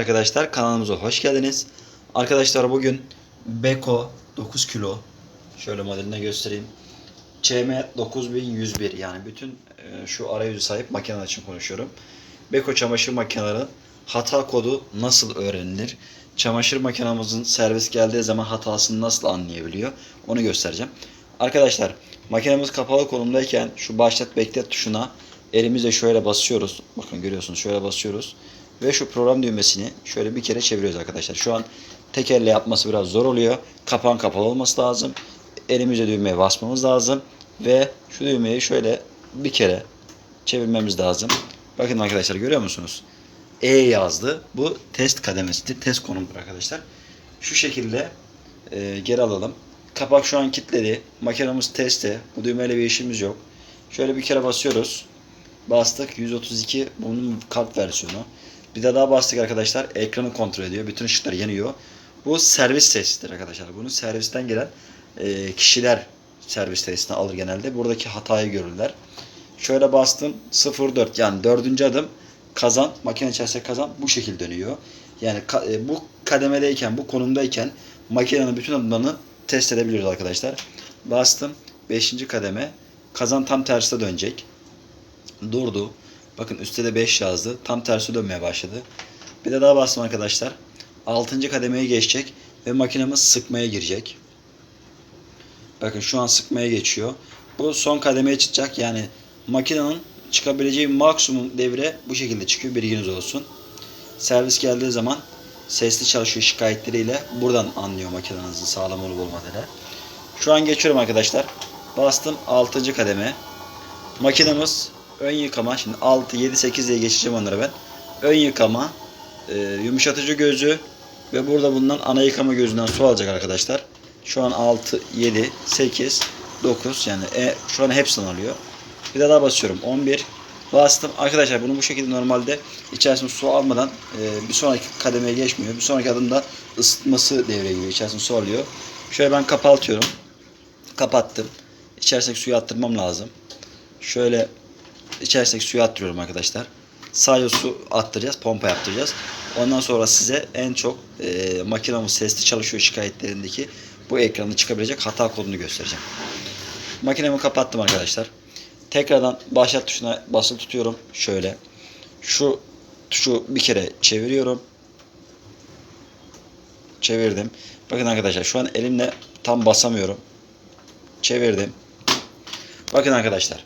Arkadaşlar kanalımıza hoş geldiniz. Arkadaşlar bugün Beko 9 kilo şöyle modeline göstereyim. CM 9101 yani bütün e, şu arayüzü sahip makineler için konuşuyorum. Beko çamaşır makineleri hata kodu nasıl öğrenilir? Çamaşır makinamızın servis geldiği zaman hatasını nasıl anlayabiliyor? Onu göstereceğim. Arkadaşlar makinemiz kapalı konumdayken şu başlat beklet tuşuna elimizle şöyle basıyoruz. Bakın görüyorsunuz şöyle basıyoruz. Ve şu program düğmesini şöyle bir kere çeviriyoruz arkadaşlar. Şu an tek elle yapması biraz zor oluyor. Kapağın kapalı olması lazım. Elimizle düğmeye basmamız lazım. Ve şu düğmeyi şöyle bir kere çevirmemiz lazım. Bakın arkadaşlar görüyor musunuz? E yazdı. Bu test kademesidir. Test konumudur arkadaşlar. Şu şekilde e, geri alalım. Kapak şu an kilitledi. Makinamız teste. Bu düğmeyle bir işimiz yok. Şöyle bir kere basıyoruz. Bastık. 132 bunun kart versiyonu. Bir de daha bastık arkadaşlar. Ekranı kontrol ediyor. Bütün ışıklar yanıyor. Bu servis testidir arkadaşlar. Bunu servisten gelen e, kişiler servis testine alır genelde. Buradaki hatayı görürler. Şöyle bastım 04 yani dördüncü adım kazan makine içerisinde kazan bu şekilde dönüyor. Yani ka- e, bu kademedeyken bu konumdayken makinenin bütün adımlarını test edebiliyoruz arkadaşlar. Bastım 5. kademe kazan tam tersine dönecek. Durdu. Bakın üstte de 5 yazdı. Tam tersi dönmeye başladı. Bir de daha bastım arkadaşlar. 6. kademeye geçecek ve makinemiz sıkmaya girecek. Bakın şu an sıkmaya geçiyor. Bu son kademeye çıkacak. Yani makinenin çıkabileceği maksimum devre bu şekilde çıkıyor. Bilginiz olsun. Servis geldiği zaman sesli çalışıyor şikayetleriyle buradan anlıyor makinenizin sağlam olup olmadığını. Şu an geçiyorum arkadaşlar. Bastım 6. kademe. Makinemiz ön yıkama. Şimdi 6, 7, 8 diye geçeceğim onları ben. Ön yıkama, e, yumuşatıcı gözü ve burada bulunan ana yıkama gözünden su alacak arkadaşlar. Şu an 6, 7, 8, 9 yani e, şu an hepsini alıyor. Bir daha basıyorum. 11 bastım. Arkadaşlar bunu bu şekilde normalde içerisine su almadan e, bir sonraki kademeye geçmiyor. Bir sonraki adımda ısıtması devreye giriyor. İçerisine su alıyor. Şöyle ben kapatıyorum. Kapattım. İçerisindeki suyu attırmam lazım. Şöyle içerisindeki suyu attırıyorum arkadaşlar. Sadece su attıracağız, pompa yaptıracağız. Ondan sonra size en çok e, makinamız sesli çalışıyor şikayetlerindeki bu ekranı çıkabilecek hata kodunu göstereceğim. Makinemi kapattım arkadaşlar. Tekrardan başlat tuşuna basılı tutuyorum. Şöyle. Şu tuşu bir kere çeviriyorum. Çevirdim. Bakın arkadaşlar şu an elimle tam basamıyorum. Çevirdim. Bakın arkadaşlar.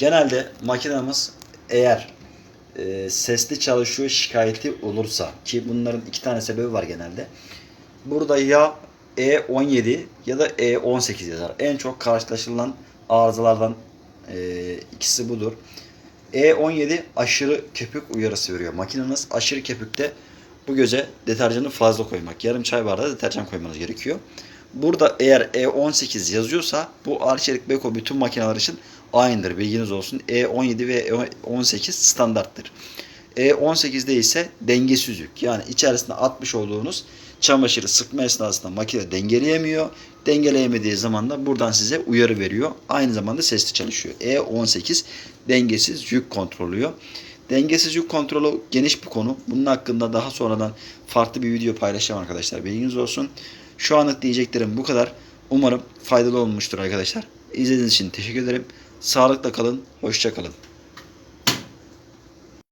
Genelde makinamız eğer e, sesli çalışıyor şikayeti olursa ki bunların iki tane sebebi var genelde. Burada ya E17 ya da E18 yazar. En çok karşılaşılan arızalardan e, ikisi budur. E17 aşırı köpük uyarısı veriyor. Makineniz aşırı köpükte bu göze deterjanı fazla koymak. Yarım çay bardağı deterjan koymanız gerekiyor. Burada eğer E18 yazıyorsa bu Arçelik Beko bütün makineler için aynıdır. Bilginiz olsun. E17 ve E18 standarttır. E18'de ise dengesizlik. Yani içerisinde atmış olduğunuz çamaşırı sıkma esnasında makine dengeleyemiyor. Dengeleyemediği zaman da buradan size uyarı veriyor. Aynı zamanda sesli çalışıyor. E18 dengesiz yük kontrolü. Dengesiz yük kontrolü geniş bir konu. Bunun hakkında daha sonradan farklı bir video paylaşacağım arkadaşlar. Bilginiz olsun. Şu anlık diyeceklerim bu kadar. Umarım faydalı olmuştur arkadaşlar. İzlediğiniz için teşekkür ederim. Sağlıkla kalın. Hoşça kalın.